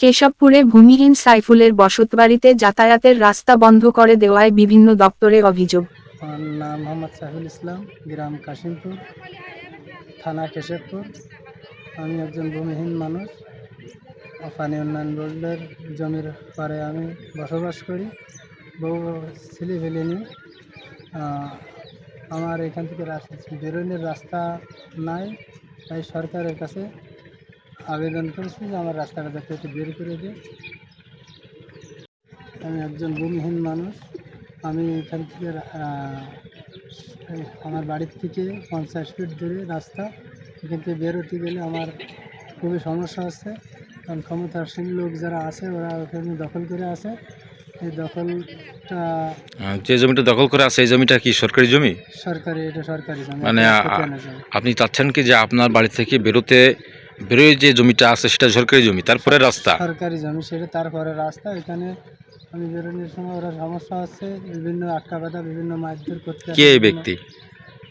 কেশবপুরে ভূমিহীন সাইফুলের বসতবাড়িতে যাতায়াতের রাস্তা বন্ধ করে দেওয়ায় বিভিন্ন দপ্তরে অভিযোগ। আমার নাম মোহাম্মদ ইসলাম, গ্রাম কাশিমপুর, থানা কেশবপুর। আমি একজন ভূমিহীন মানুষ। পানি উন্নয়ন বোর্ডের জমির পারে আমি বসবাস করি। বহু ছেলে ফেলে নিয়ে আমার এখান থেকে রাস্তা বেরোনোর রাস্তা নাই, তাই সরকারের কাছে আবেদন করেছি যে আমার রাস্তাটা যাতে একটু বের করে দিই আমি একজন ভূমিহীন মানুষ। আমি এখান থেকে আমার বাড়ির থেকে পঞ্চাশ ফিট দূরে রাস্তা। এখান থেকে বেরোতে গেলে আমার খুবই সমস্যা হচ্ছে কারণ ক্ষমতাসীন লোক যারা আছে ওরা ওখানে দখল করে আছে। এই দখলটা যে জমিটা দখল করে আছে এই জমিটা কি সরকারি জমি? সরকারি এটা সরকারি জমি। মানে। আপনি চাচ্ছেন কি যে আপনার বাড়ি থেকে বেরোতে বেরোয় যে জমিটা আছে সেটা সরকারি জমি তারপরে রাস্তা। সরকারি জমি সেটা তারপরে রাস্তা। এখানে আমি বেরোনোর সময় ওরা সমস্যা হচ্ছে বিভিন্ন আটকা বাধা বিভিন্ন মারধর করতে কে এই ব্যক্তি?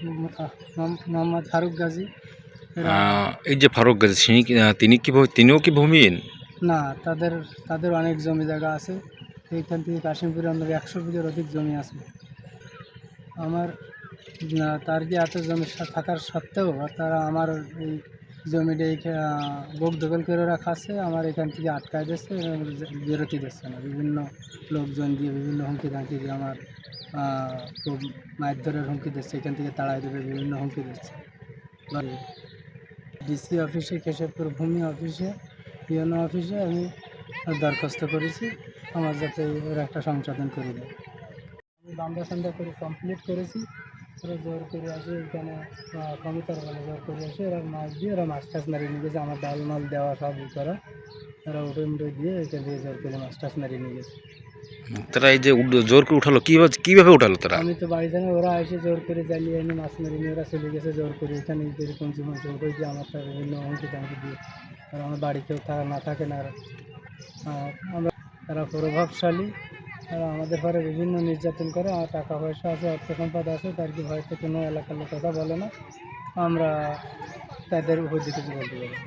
মোহাম্মদ- ফারুক গাজী। এই যে ফারুক গাজী তিনি তিনি কি তিনিও কি ভূমিহীন? না তাদের তাদের অনেক জমি জায়গা আছে। এইখান থেকে কাশিমপুরে আমাদের একশো বিঘের অধিক জমি আছে। আমার তার কি এত জমি থাকার সত্ত্বেও তারা আমার এই জমিটা বোক দখল করে রাখা আছে, আমার এখান থেকে আটকায় দিচ্ছে বেরোতে দিচ্ছে না। বিভিন্ন লোকজন দিয়ে, বিভিন্ন হুমকি ধামকি দিয়ে আমার খুব মারধরের হুমকি দিচ্ছে এখান থেকে তাড়াই দেবে, বিভিন্ন হুমকি দিচ্ছে ডিসি অফিসে কেশবপুর ভূমি অফিসে পিএনও অফিসে আমি দরখাস্ত করেছি, আমার যাতে এর একটা সংশোধন করে দেয়। আমি বান্দা সান্দা করে কমপ্লিট করেছি। ওরা জোর করে আসে এখানে আহ, কমিটার বলে জোর করে আসে ওরা মাছ দিয়ে ওরা মাছ টাছ মারিয়ে নিয়ে গেছে আমার ডাল মাল দেওয়া সব ই করা। ওরা উঠে মুটে দিয়ে এখান থেকে জোর করে মাছ টাছ মারিয়ে নিয়ে গেছে। তারা এই যে জোর করে উঠালো কীভাবে কীভাবে উঠালো তারা? আমি তো বাড়ি জানি ওরা এসে জোর করে জ্বালিয়ে এনে মাছ মেরে নিয়ে ওরা চলে গেছে জোর করে এখানে এদের কঞ্চি মঞ্চি উঠে দিয়ে আমার তার বিভিন্ন হুমকি টামকি দিয়ে। আর আমার বাড়ি কেউ থাকা না থাকে না আর আমরা তারা প্রভাবশালী। আমাদের ঘরে বিভিন্ন নির্যাতন করে আমার টাকা পয়সা আছে, অর্থ সম্পদ আছে, তার কি ভয়তে কোনো এলাকার লোক কথা বলে না আমরা তাদের উপর দিকে বলতে পারি।